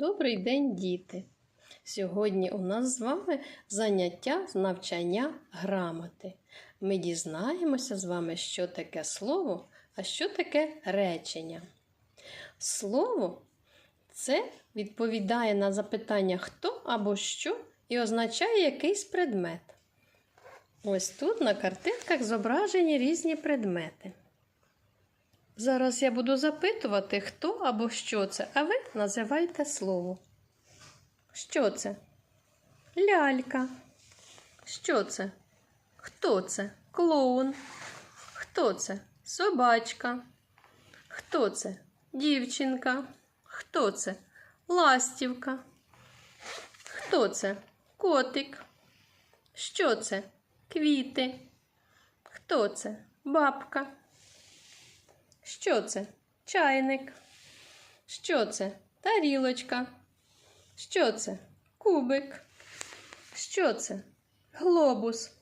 Добрий день, діти! Сьогодні у нас з вами заняття з навчання грамоти. Ми дізнаємося з вами, що таке слово, а що таке речення. Слово це відповідає на запитання хто або що і означає якийсь предмет. Ось тут на картинках зображені різні предмети. Зараз я буду запитувати, хто або що це, а ви називайте слово. Що це? Лялька. Що це? Хто це? Клоун. Хто це? Собачка. Хто це? Дівчинка. Хто це? Ластівка. Хто це? Котик. Що це? Квіти. Хто це? Бабка. Що це? Чайник. Що це? Тарілочка. Що це? Кубик. Що це? Глобус.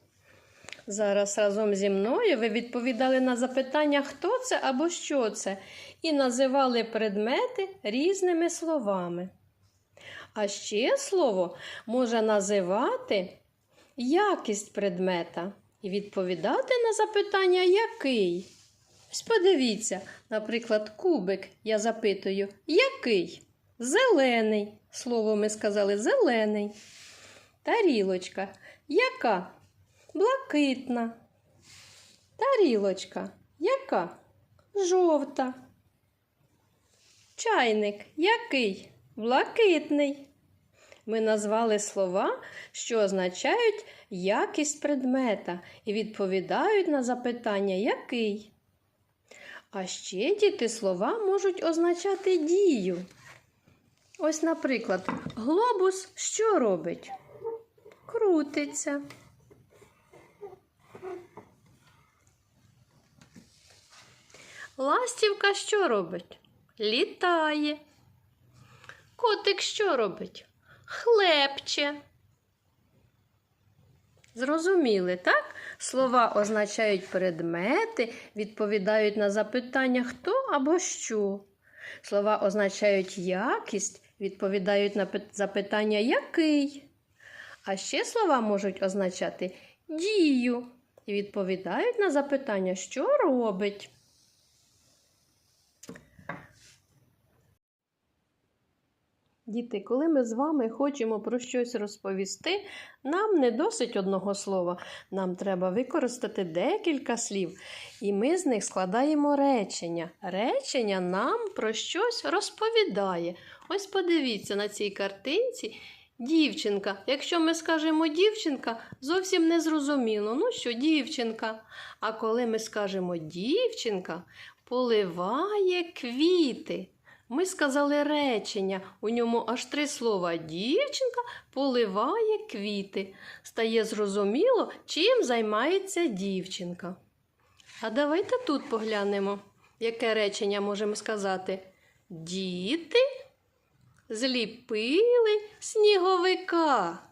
Зараз разом зі мною ви відповідали на запитання, хто це або що це, і називали предмети різними словами. А ще слово може називати якість предмета і відповідати на запитання який. Ось подивіться, наприклад, кубик я запитую, який? Зелений. Слово ми сказали зелений. Тарілочка. Яка? Блакитна. Тарілочка. Яка? Жовта. Чайник. Який? Блакитний. Ми назвали слова, що означають якість предмета і відповідають на запитання який. А ще діти слова можуть означати дію. Ось, наприклад, глобус що робить? Крутиться. Ластівка що робить? Літає. Котик що робить? Хлебче. Зрозуміли, так? Слова означають предмети, відповідають на запитання хто або що. Слова означають якість, відповідають на запитання який. А ще слова можуть означати дію і відповідають на запитання, що робить. Діти, коли ми з вами хочемо про щось розповісти, нам не досить одного слова. Нам треба використати декілька слів, і ми з них складаємо речення. Речення нам про щось розповідає. Ось подивіться на цій картинці. Дівчинка. Якщо ми скажемо дівчинка, зовсім не зрозуміло. Ну що, дівчинка. А коли ми скажемо дівчинка, поливає квіти. Ми сказали речення, у ньому аж три слова. Дівчинка поливає квіти. Стає зрозуміло, чим займається дівчинка. А давайте тут поглянемо, яке речення можемо сказати. Діти зліпили сніговика.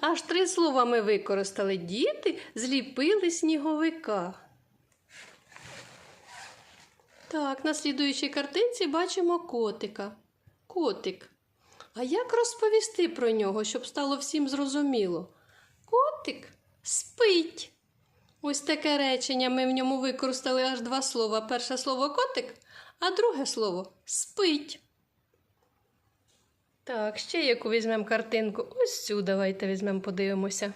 Аж три слова ми використали. Діти зліпили сніговика. Так, на слідуючій картинці бачимо котика. Котик. А як розповісти про нього, щоб стало всім зрозуміло? Котик спить. Ось таке речення ми в ньому використали аж два слова. Перше слово котик, а друге слово спить. Так, ще яку візьмемо картинку. Ось цю давайте візьмемо, подивимося.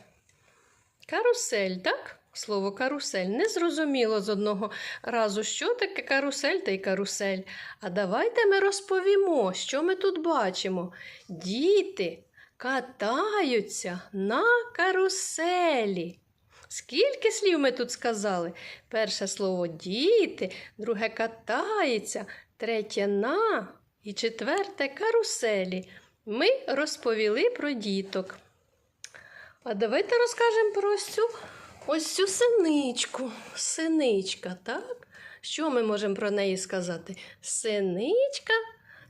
Карусель, так? Слово карусель. Незрозуміло з одного разу, що таке карусель та й карусель. А давайте ми розповімо, що ми тут бачимо. Діти катаються на каруселі. Скільки слів ми тут сказали? Перше слово діти, друге катається, третє на і четверте каруселі. Ми розповіли про діток. А давайте розкажемо про цю ось цю синичку. Синичка, так? Що ми можемо про неї сказати? Синичка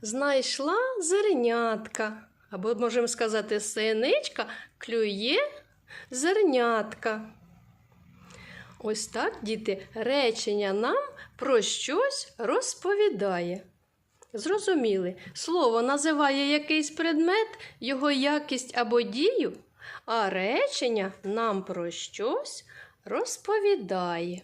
знайшла зернятка. Або можемо сказати, синичка клює зернятка. Ось так, діти, речення нам про щось розповідає. Зрозуміли, слово називає якийсь предмет, його якість або дію, а речення нам про щось розповідає.